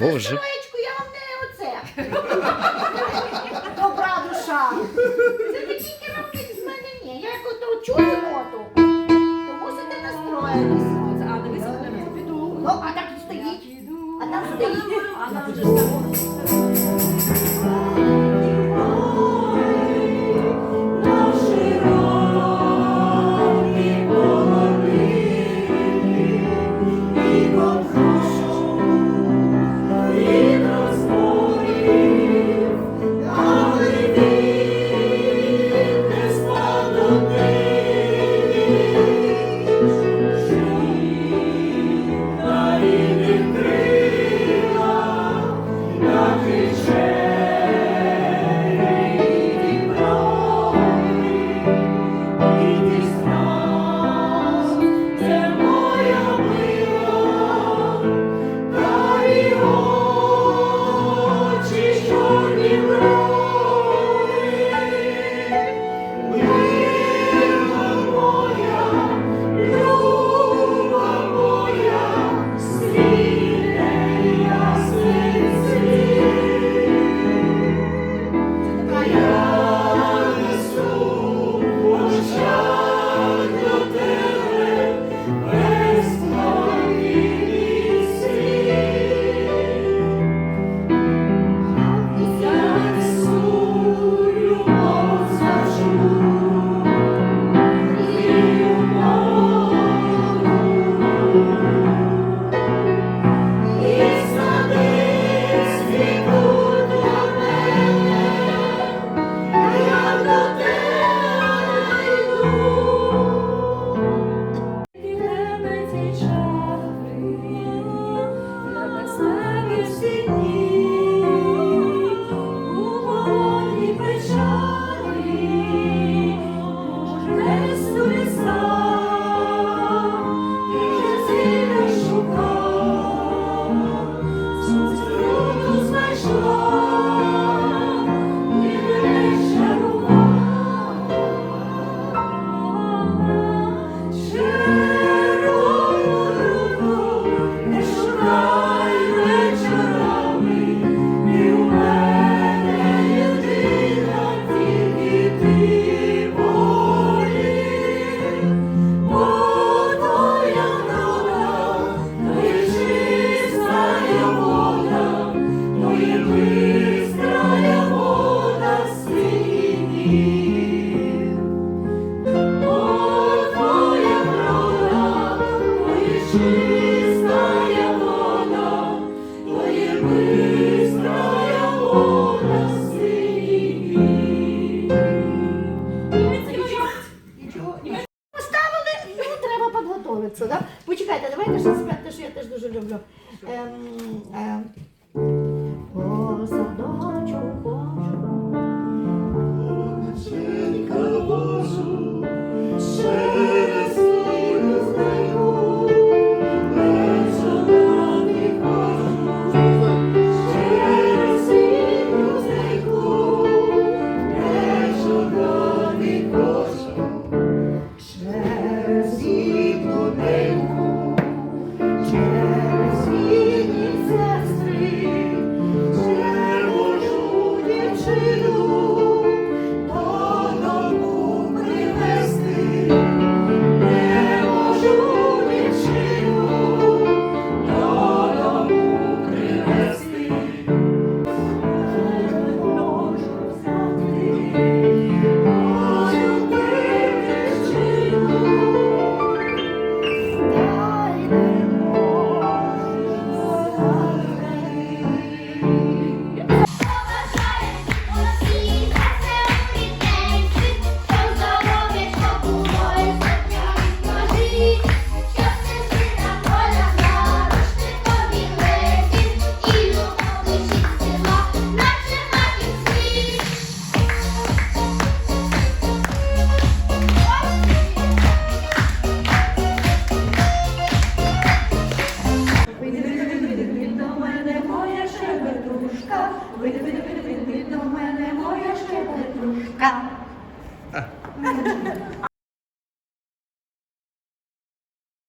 Боже. 然后就是。được được được. Um, Вийди, вийди, вийди, вийди до мене, моя щебетушка.